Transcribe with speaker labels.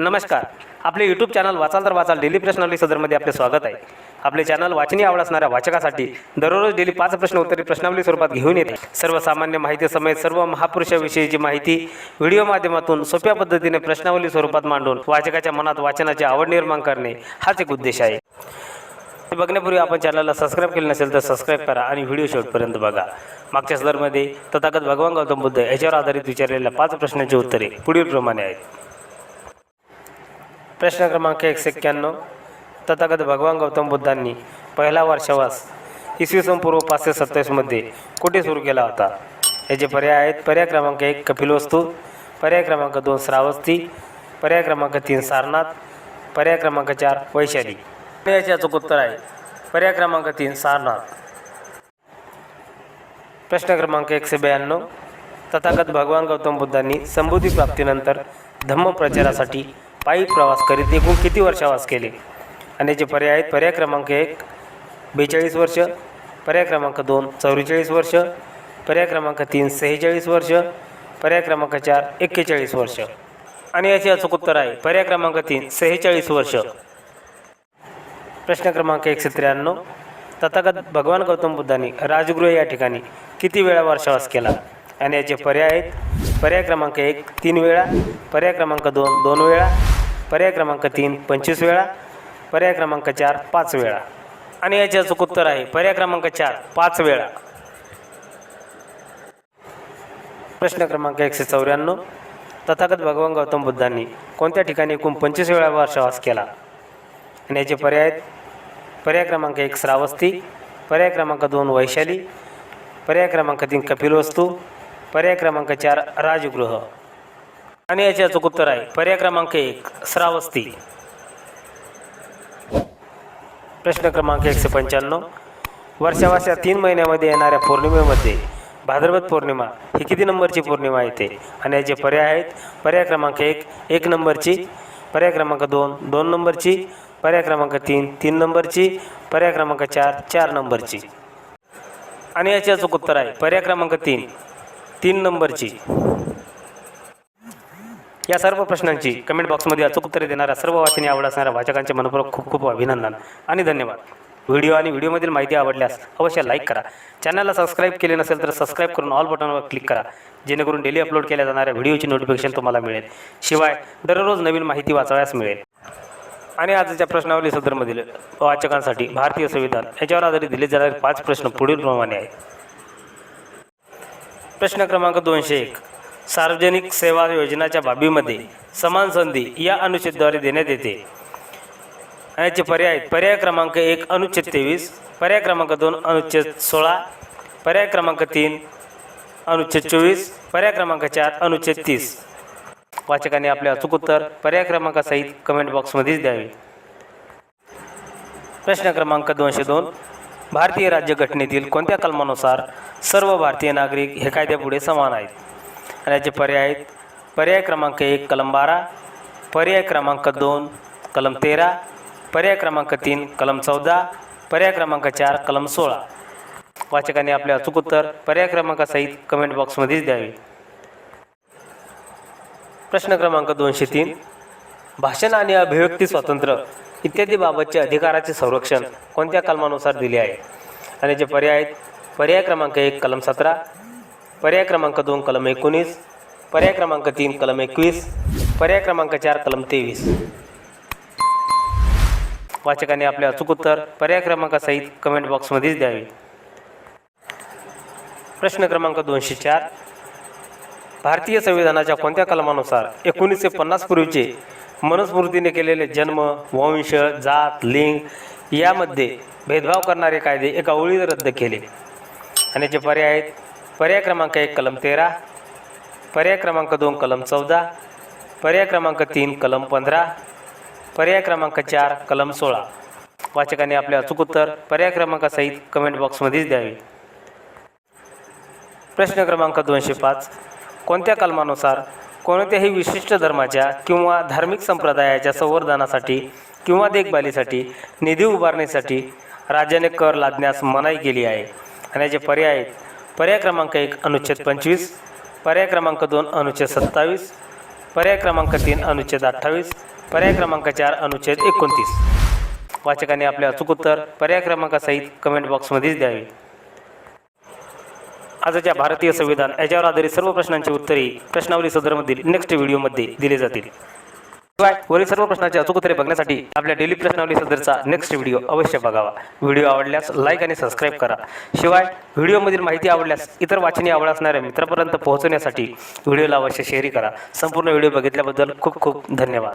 Speaker 1: नमस्कार. आपले YouTube channel वाचाल तर वाचाल. डेली प्रश्नावली सदरमध्ये आपले स्वागत आहे. आपले चॅनल वाचनीय आवड असणाऱ्या वाचकासाठी दररोज डेली पाच प्रश्न उत्तरे प्रश्नावली स्वरूपात घेऊन येते. सर्वसामान्य माहिती समेत सर्व महापुरुषाविषयीची माहिती व्हिडिओ माध्यमातून सोप्या पद्धतीने प्रश्नावली स्वरूपात मांडून वाचकाच्या मनात वाचनाची आवड निर्माण करणे हाच एक उद्देश आहे. ते बघण्यापूर्वी आपण चॅनलला सबस्क्राईब केले नसेल तर सबस्क्राईब करा आणि व्हिडिओ शेवटपर्यंत बघा. मागच्या सदरमध्ये तथागत भगवान गौतम बुद्ध याच्यावर आधारित विचारलेल्या पाच प्रश्नांची उत्तरे पुढीलप्रमाणे आहेत. प्रश्न क्रमांक एकशे एक्क्याण्णव तथागत भगवान गौतम बुद्धांनी पहिला वर्षावास इसवी सन पूर्व पाचशे सत्तावीसमध्ये कुठे सुरू केला होता? याचे पर्याय आहेत. पर्याय क्रमांक एक कपिलवस्तू पर्याय क्रमांक दोन श्रावस्ती पर्याय क्रमांक तीन सारनाथ पर्याय क्रमांक चार वैशाली. याचे अचूक उत्तर आहे. पर्याय क्रमांक तीन सारनाथ. प्रश्न क्रमांक एकशे ब्याण्णव. तथागत भगवान गौतम बुद्धांनी संबुद्धी प्राप्तीनंतर धम्म प्रचारासाठी पायी प्रवास करीत एकूण किती वर्षावास केले? आणि याचे पर्याय आहेत पर्याय क्रमांक एक बेचाळीस वर्ष पर्याय क्रमांक दोन चौवेचाळीस वर्ष पर्याय क्रमांक तीन सेहेचाळीस वर्ष पर्याय क्रमांक चार एक्केचाळीस वर्ष. आणि याचे अचूक उत्तर आहे पर्याय क्रमांक तीन सेहेचाळीस वर्ष. प्रश्न क्रमांक एकशे त्र्याण्णव तथागत भगवान गौतम बुद्धांनी राजगृह या ठिकाणी किती वेळा वर्षावास केला? आणि याचे पर्याय आहेत पर्याय क्रमांक एक तीन वेळा पर्याय क्रमांक दोन दोन वेळा पर्याय क्रमांक तीन पंचवीस वेळा. पर्याय क्रमांक चार पाच वेळा. आणि याचे अचूक उत्तर आहे. पर्याय क्रमांक चार पाच वेळा. प्रश्न क्रमांक एकशे चौऱ्याण्णव. तथागत भगवान गौतम बुद्धांनी कोणत्या ठिकाणी एकूण पंचवीस वेळा वर्षवास केला? आणि याचे पर्याय आहेत. पर्याय क्रमांक एक श्रावस्ती. पर्याय क्रमांक दोन वैशाली. पर्याय क्रमांक तीन कपिलवस्तू. पर्याय क्रमांक चार राजगृह. आणि याचे अचूक उत्तर आहे. पर्याय क्रमांक एक श्रावस्ती. प्रश्न क्रमांक एकशे पंच्याण्णव. वर्षावास तीन महिन्यामध्ये येणाऱ्या पौर्णिमेमध्ये भाद्रपद पौर्णिमा ही किती नंबरची पौर्णिमा येते आणि याचे पर्याय आहेत. पर्याय क्रमांक एक एक नंबरची. पर्याय क्रमांक दोन दोन नंबरची. पर्याय क्रमांक तीन तीन नंबरची. पर्याय क्रमांक चार चार नंबरची. आणि याचे अचूक उत्तर आहे. पर्याय क्रमांक तीन तीन नंबरची. या सर्व प्रश्नांची कमेंट बॉक्समध्ये अचूक उत्तरे देणाऱ्या सर्व वाचनी आवड असणाऱ्या वाचकांचे मनपूर्वक खूप खूप अभिनंदन आणि धन्यवाद. व्हिडिओ आणि व्हिडिओमधील माहिती आवडल्यास अवश्य लाईक करा. चॅनलला सबस्क्राईब केले नसेल तर सबस्क्राईब करून ऑल बटनवर क्लिक करा. जेणेकरून डेली अपलोड केल्या जाणाऱ्या व्हिडिओची नोटिफिकेशन तुम्हाला मिळेल. शिवाय दररोज नवीन माहिती वाचावयास मिळेल. आणि आजच्या प्रश्नावली सदरमधील वाचकांसाठी भारतीय संविधान याच्यावर आधारित दिले जाणारे पाच प्रश्न पुढील प्रमाणे आहेत. प्रश्न क्रमांक दोनशे एक. सार्वजनिक सेवा योजनाच्या बाबीमध्ये समान संधी या अनुच्छेदद्वारे देण्यात येते. याचे पर्याय आहेत. पर्याय क्रमांक एक अनुच्छेद तेवीस पर्याय क्रमांक दोन अनुच्छेद सोळा पर्याय क्रमांक तीन अनुच्छेद चोवीस पर्याय क्रमांक चार अनुच्छेद तीस. वाचकांनी आपले अचूक उत्तर पर्याय क्रमांकासहित कमेंट बॉक्समध्येच द्यावे. प्रश्न क्रमांक दोनशे दोन. भारतीय राज्यघटनेतील कोणत्या कलमानुसार सर्व भारतीय नागरिक हे कायद्यापुढे समान आहेत? याचे पर्याय आहेत पर्याय क्रमांक एक कलम बारा पर्याय क्रमांक दोन कलम तेरा पर्याय क्रमांक तीन कलम चौदा पर्याय क्रमांक चार कलम सोळा. वाचकांनी आपले अचूक उत्तर पर्याय क्रमांकासहित कमेंट बॉक्समध्येच द्यावे. प्रश्न क्रमांक दोनशे तीन. भाषण आणि अभिव्यक्ती स्वातंत्र्य इत्यादी बाबतचे अधिकाराचे संरक्षण कोणत्या कलमानुसार दिले आहे? आणि जे पर्याय आहेत पर्याय क्रमांक एक कलम सतरा पर्याय क्रमांक दोन कलम एकोणीस. पर्याय क्रमांक तीन कलम एकवीस. पर्याय क्रमांक चार कलम तेवीस. वाचकाने आपले अचूक उत्तर पर्याय क्रमांकासहित कमेंट बॉक्समध्येच द्यावे. प्रश्न क्रमांक दोनशे चार. भारतीय संविधानाच्या कोणत्या कलमानुसार एकोणीसशे पन्नास पूर्वीचे मनुस्मृतीने केलेले जन्म वंश जात लिंग यामध्ये भेदभाव करणारे कायदे एका ओळीत रद्द केले. आणि जे पर्याय आहेत पर्याय क्रमांक एक कलम तेरा पर्याय क्रमांक दोन कलम चौदा पर्याय क्रमांक तीन कलम पंधरा पर्याय क्रमांक चार कलम सोळा. वाचकांनी आपले अचूक उत्तर पर्याय क्रमांकासहित कमेंट बॉक्समध्येच द्यावे. प्रश्न क्रमांक दोनशे पाच. कोणत्या कलमानुसार कोणत्याही विशिष्ट धर्माच्या किंवा धार्मिक संप्रदायाच्या संवर्धनासाठी किंवा देखभालीसाठी निधी उभारण्यासाठी राज्याने कर लादण्यास मनाई केली आहे. आणि याचे पर्याय आहेत. पर्याय क्रमांक एक अनुच्छेद पंचवीस पर्याय क्रमांक दोन अनुच्छेद सत्तावीस पर्याय क्रमांक तीन अनुच्छेद अठ्ठावीस पर्याय क्रमांक चार अनुच्छेद एकोणतीस. वाचकाने आपले अचूक उत्तर पर्याय क्रमांकासहित कमेंट बॉक्समध्येच द्यावे. आजच्या भारतीय संविधान याच्यावर आधारित सर्व प्रश्नांची उत्तरे प्रश्नावली सदरमधील नेक्स्ट व्हिडिओमध्ये दिले जातील. वरील सर्व प्रश्नांची अचूक उत्तरे बघण्यासाठी आपल्या डेली प्रश्नावली सदरचा नेक्स्ट व्हिडिओ अवश्य बघावा. व्हिडिओ आवडल्यास लाईक आणि सबस्क्राईब करा. शिवाय व्हिडिओमधील माहिती आवडल्यास इतर वाचनी आवड असणाऱ्या मित्रापर्यंत पोहोचवण्यासाठी व्हिडिओला अवश्य शेअर करा. संपूर्ण व्हिडिओ बघितल्याबद्दल खूप खूप धन्यवाद.